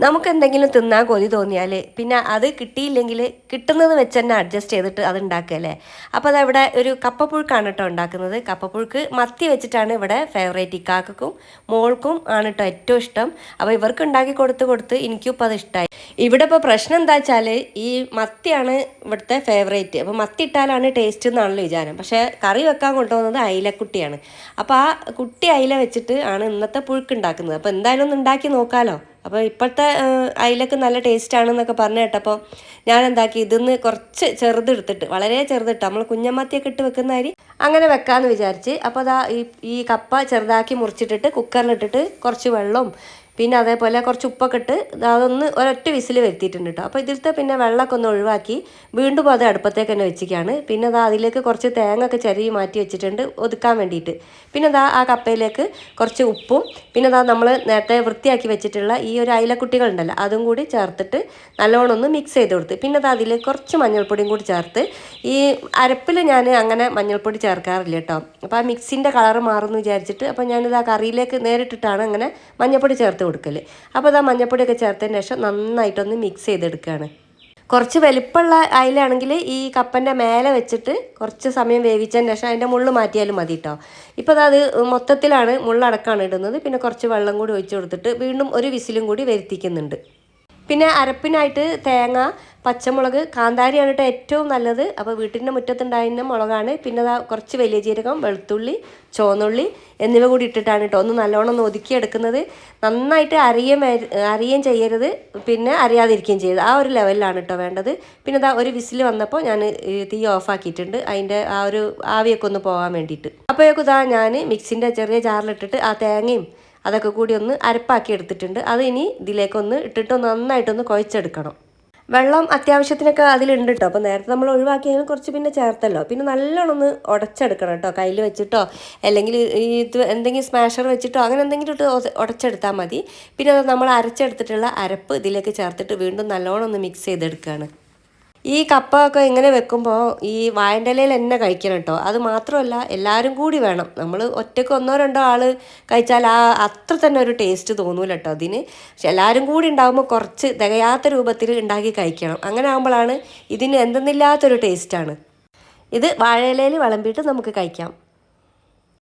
നമുക്ക് എന്തെങ്കിലും തിന്നാൻ കൊതി തോന്നിയാൽ പിന്നെ അത് കിട്ടിയില്ലെങ്കിൽ കിട്ടുന്നത് വെച്ച് തന്നെ അഡ്ജസ്റ്റ് ചെയ്തിട്ട് അത് ഉണ്ടാക്കുകയല്ലേ അപ്പോൾ അതവിടെ ഒരു കപ്പപ്പുഴുക്കാണ് കേട്ടോ ഉണ്ടാക്കുന്നത് കപ്പപ്പുഴുക്ക് മത്തി വെച്ചിട്ടാണ് ഇവിടെ ഫേവറേറ്റ് ഇക്കാക്കും മോൾക്കും ആണ് കേട്ടോ ഏറ്റവും ഇഷ്ടം. അപ്പോൾ ഇവർക്ക് ഉണ്ടാക്കി കൊടുത്ത് കൊടുത്ത് എനിക്കും ഇപ്പോൾ അത് ഇഷ്ടമായി ഇവിടെ ഇപ്പോൾ പ്രശ്നം എന്താ വെച്ചാൽ ഈ മത്തിയാണ് ഇവിടുത്തെ ഫേവറേറ്റ് അപ്പോൾ മത്തി ഇട്ടാലാണ് ടേസ്റ്റ് എന്നാണല്ലോ വിചാരം. പക്ഷേ കറി വെക്കാൻ കൊണ്ടുപോകുന്നത് അയിലക്കുട്ടിയാണ്. അപ്പോൾ ആ കുട്ടി അയില വെച്ചിട്ട് ആണ് ഇന്നത്തെ പുഴുക്ക് ഉണ്ടാക്കുന്നത്. അപ്പോൾ എന്തായാലും ഒന്ന് ഉണ്ടാക്കി നോക്കാമല്ലോ അപ്പോൾ ഇപ്പോഴത്തെ അയിലക്ക് നല്ല ടേസ്റ്റ് ആണെന്നൊക്കെ പറഞ്ഞു കേട്ടപ്പോൾ ഞാൻ എന്താക്കി ഇതിന്ന് കുറച്ച് ചെറുതെടുത്തിട്ട് വളരെ ചെറുതിട്ട് നമ്മൾ കുഞ്ഞമ്മത്തിയൊക്കെ ഇട്ട് വെക്കുന്ന അരി അങ്ങനെ വെക്കാമെന്ന് വിചാരിച്ച്. അപ്പോൾ അതാ ഈ ഈ കപ്പ ചെറുതാക്കി മുറിച്ചിട്ടിട്ട് കുക്കറിലിട്ടിട്ട് കുറച്ച് വെള്ളവും പിന്നെ അതേപോലെ കുറച്ച് ഉപ്പൊക്കെ ഇട്ട് അതൊന്ന് ഒരൊറ്റ വിസിൽ വരുത്തിയിട്ടുണ്ട് കേട്ടോ അപ്പോൾ ഇതിലത്തെ പിന്നെ വെള്ളമൊക്കെ ഒന്ന് ഒഴിവാക്കി വീണ്ടും അത് അടുപ്പത്തേക്ക് തന്നെ വെച്ചിരിക്കുകയാണ്. പിന്നെ അതാ അതിലേക്ക് കുറച്ച് തേങ്ങ ഒക്കെ ചെറിയ മാറ്റി വെച്ചിട്ടുണ്ട് ഒതുക്കാൻ വേണ്ടിയിട്ട്. പിന്നെ അതാ ആ കപ്പയിലേക്ക് കുറച്ച് ഉപ്പും പിന്നെ അതാ നമ്മൾ നേരത്തെ വൃത്തിയാക്കി വെച്ചിട്ടുള്ള ഈ ഒരു അയിലക്കുട്ടികളുണ്ടല്ലോ അതും കൂടി ചേർത്തിട്ട് നല്ലോണം ഒന്ന് മിക്സ് ചെയ്ത് കൊടുത്ത്. പിന്നെ അതാ അതിൽ കുറച്ച് മഞ്ഞൾപ്പൊടിയും കൂടി ചേർത്ത് ഈ അരപ്പിൽ ഞാൻ അങ്ങനെ മഞ്ഞൾപ്പൊടി ചേർക്കാറില്ല കേട്ടോ അപ്പോൾ ആ മിക്സിന്റെ കളറ് മാറുമെന്ന് വിചാരിച്ചിട്ട് അപ്പോൾ ഞാനിത് ആ കറിയിലേക്ക് നേരിട്ടിട്ടാണ് അങ്ങനെ മഞ്ഞൾപ്പൊടി ചേർത്ത് കൊടുക്കൽ അപ്പോൾ അത് ആ മഞ്ഞൾപ്പൊടിയൊക്കെ ചേർത്തതിന് ശേഷം നന്നായിട്ടൊന്ന് മിക്സ് ചെയ്തെടുക്കുകയാണ് കുറച്ച് വലിപ്പമുള്ള അയിലാണെങ്കിൽ ഈ കപ്പന്റെ മേലെ വെച്ചിട്ട് കുറച്ച് സമയം വേവിച്ചതിന് ശേഷം അതിന്റെ മുള്ള് മാറ്റിയാലും മതി കേട്ടോ ഇപ്പോൾ അത് മൊത്തത്തിലാണ് മുള്ളടക്കാണ് ഇടുന്നത്. പിന്നെ കുറച്ച് വെള്ളം കൂടി ഒഴിച്ച് കൊടുത്തിട്ട് വീണ്ടും ഒരു വിസിലും കൂടി വരുത്തിക്കുന്നുണ്ട്. പിന്നെ അരപ്പിനായിട്ട് തേങ്ങ പച്ചമുളക് കാന്താരിയാണ് കേട്ടോ ഏറ്റവും നല്ലത്. അപ്പോൾ വീട്ടിന്റെ മുറ്റത്തുണ്ടായിരുന്ന മുളകാണ്. പിന്നെ അതാ കുറച്ച് വലിയ ജീരകം വെളുത്തുള്ളി ചുവന്നുള്ളി എന്നിവ കൂടി ഇട്ടിട്ടാണ് കേട്ടോ ഒന്ന് നല്ലോണം ഒതുക്കിയെടുക്കുന്നത് നന്നായിട്ട് അരിയം അറിയുകയും ചെയ്യരുത്. പിന്നെ അറിയാതിരിക്കുകയും ചെയ്യരുത്. ആ ഒരു ലെവലിലാണ് കേട്ടോ വേണ്ടത്. പിന്നെ അതാ ഒരു വിസിൽ വന്നപ്പോൾ ഞാൻ തീ ഓഫാക്കിയിട്ടുണ്ട്. അതിന്റെ ആ ഒരു ആവിയൊക്കെ ഒന്ന് പോകാൻ വേണ്ടിയിട്ട്. അപ്പോഴേക്കും ഇതാ ഞാൻ മിക്സിന്റെ ചെറിയ ജാറിലിട്ടിട്ട് ആ തേങ്ങയും അതൊക്കെ കൂടി ഒന്ന് അരപ്പാക്കി എടുത്തിട്ടുണ്ട്. അത് ഇനി ഇതിലേക്കൊന്ന് ഇട്ടിട്ട് നന്നായിട്ടൊന്ന് കുഴച്ചെടുക്കണം. വെള്ളം അത്യാവശ്യത്തിനൊക്കെ അതിലുണ്ട് കേട്ടോ അപ്പോൾ നേരത്തെ നമ്മൾ ഒഴിവാക്കി ഒഴിവാക്കിയതിന് കുറച്ച് പിന്നെ ചേർത്തല്ലോ. പിന്നെ നല്ലോണം ഒന്ന് ഉടച്ചെടുക്കണം കേട്ടോ കയ്യിൽ വെച്ചിട്ടോ അല്ലെങ്കിൽ ഈ ഇത് എന്തെങ്കിലും സ്മാഷർ വെച്ചിട്ടോ അങ്ങനെ എന്തെങ്കിലും ഇട്ട് ഉടച്ചെടുത്താൽ മതി. പിന്നെ നമ്മൾ അരച്ചെടുത്തിട്ടുള്ള അരപ്പ് ഇതിലേക്ക് ചേർത്തിട്ട് വീണ്ടും നല്ലോണം ഒന്ന് മിക്സ് ചെയ്തെടുക്കുകയാണ് ഈ കപ്പ ഒക്കെ ഇങ്ങനെ വെക്കുമ്പോൾ ഈ വായന്റലയിൽ തന്നെ കഴിക്കണം കേട്ടോ അത് മാത്രമല്ല എല്ലാവരും കൂടി വേണം. നമ്മൾ ഒറ്റയ്ക്ക് ഒന്നോ രണ്ടോ ആൾ കഴിച്ചാൽ ആ അത്ര തന്നെ ഒരു ടേസ്റ്റ് തോന്നൂല കേട്ടോ അതിന്. പക്ഷെ എല്ലാവരും കൂടി ഉണ്ടാകുമ്പോൾ കുറച്ച് തികയാത്ത രൂപത്തിൽ ഉണ്ടാക്കി കഴിക്കണം. അങ്ങനെ ആകുമ്പോഴാണ് ഇതിന് എന്തെന്നില്ലാത്തൊരു ടേസ്റ്റാണ് ഇത് വാഴയിലയിൽ വിളമ്പിയിട്ട് നമുക്ക് കഴിക്കാം.